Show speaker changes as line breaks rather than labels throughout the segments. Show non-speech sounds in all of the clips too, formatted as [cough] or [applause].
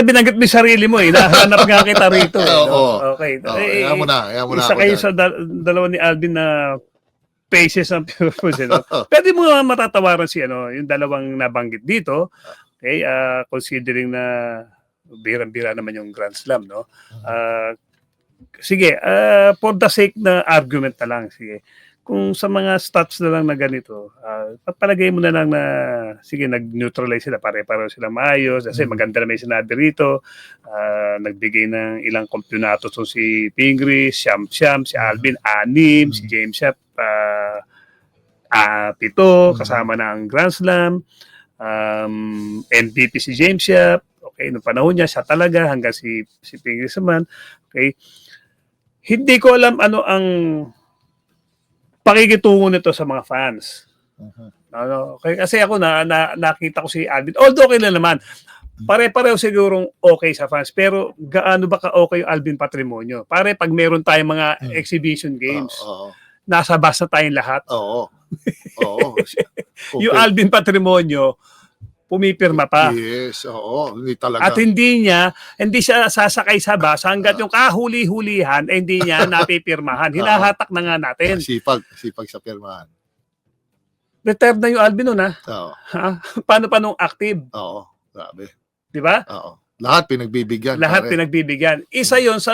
pala binanggit mo sarili mo eh. Nahanap nga kita rito. Eh, no?
Oo.
Okay.
Oh,
Eh,
kaya mo na, kaya mo na
isa kayo
dyan.
sa dal- dalawa ni Alvin na faces ng purpose. You know? Pwede mo nga matatawaran si ano, yung dalawang nabanggit dito. Okay, ah, considering na birang-bira naman yung Grand Slam, no? Ah, sige, ah, for the sake na argument na lang, sige. Kung sa mga stats na lang na ganito, ah, papalagay mo na lang na, sige, nag-neutralize sila, pare-pareho sila maayos, kasi
Mm.
maganda naman yung sinabi rito, ah, nagbigay ng ilang kompyonato so si Pingris, Siam Siam, si Alvin, anim, si James Shep, ah, ah, pito, kasama na ang Grand Slam, um, MVP si James Shep, okay, noong panahon niya, siya talaga, hanggang si, si Pingris naman, okay, hindi ko alam ano ang pakikitungo nito sa mga fans.
Mhm.
Ano, okay, kasi ako na, na nakita ko si Alvin. Although okay lang naman. Pare-pareho sigurong okay sa fans. Pero gaano ba ka-okay yung Alvin Patrimonio? Pare, pag meron tayong mga
Hmm.
exhibition games,
Oo.
nasa bus na tayong lahat.
Oo. Oo. [laughs]
Yung
Okay.
Alvin Patrimonio, pumipirma pa.
Yes, oo. Hindi talaga.
At hindi niya, hindi siya sasakay sa bus hanggat yung kahuli-hulihan, eh, hindi niya [laughs] napipirmahan. Hinahatak na nga natin.
Sipag. Sipag sa pirmahan.
Retired na yung Alvin nun, ha?
Oo.
Ha? Paano pa nung active?
Oo. Grabe.
Di ba?
Oo. Lahat pinagbibigyan.
Lahat
pare.
pinagbibigyan. Isa yon sa,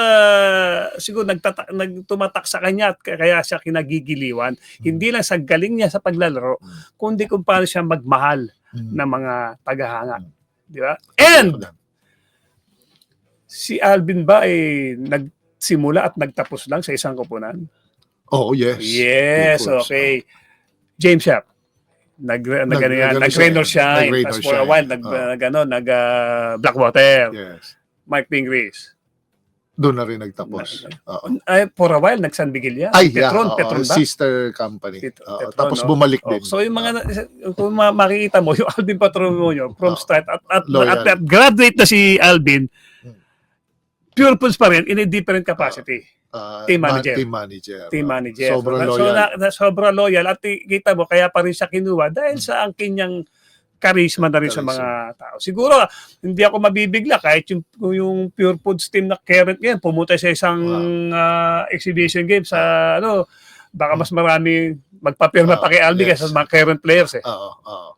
siguro nagtata, nagtumatak sa kanya at kaya siya kinagigiliwan. Hindi lang sa galing niya sa paglalaro,
Hmm.
kundi kung paano siya magmahal
Mm.
ng mga tagahanga.
Hmm.
Di ba? And, si Alvin ba ay nagsimula at nagtapos lang sa isang koponan?
Oo, yes.
Yes, okay. James Sharp. Nag, nag, nag,
nag-
nag, rain or shine.
nag-rain
Tapos
or
for a while, nag,
Oh.
nag, ano, nag ah, Blackwater.
Yes.
Mike Pingris.
Doon na rin nagtapos. Oo.
Ay, for a while, nag-San Miguel yan.
Ay, yeah.
Petron,
oo,
Petron ba?
Sister company.
Pet- Petron,
tapos
no?
bumalik
Oh,
din.
so yung mga, kung ma- makikita mo, [laughs] yung Alvin Patrimonio from
Oh.
start at, at, at, at graduate na si Alvin,
Hmm.
pure pulse pa rin in a different capacity.
Ah,
team
ma-
manager.
Team manager.
team manager.
Sobrang
so,
loyal.
So, na, na, sobrang loyal. At kita mo, kaya pa rin siya kinuha dahil sa ang kanyang charisma na rin sa
Charisma.
mga tao. Siguro, hindi ako mabibigla kahit yung, yung Pure Foods team na current ngayon, pumunta sa isang ah, exhibition game sa, ano, baka mas marami magpapirma
Ah,
pa kay Albi
yes.
kaysa sa mga current players eh.
Oo, oo.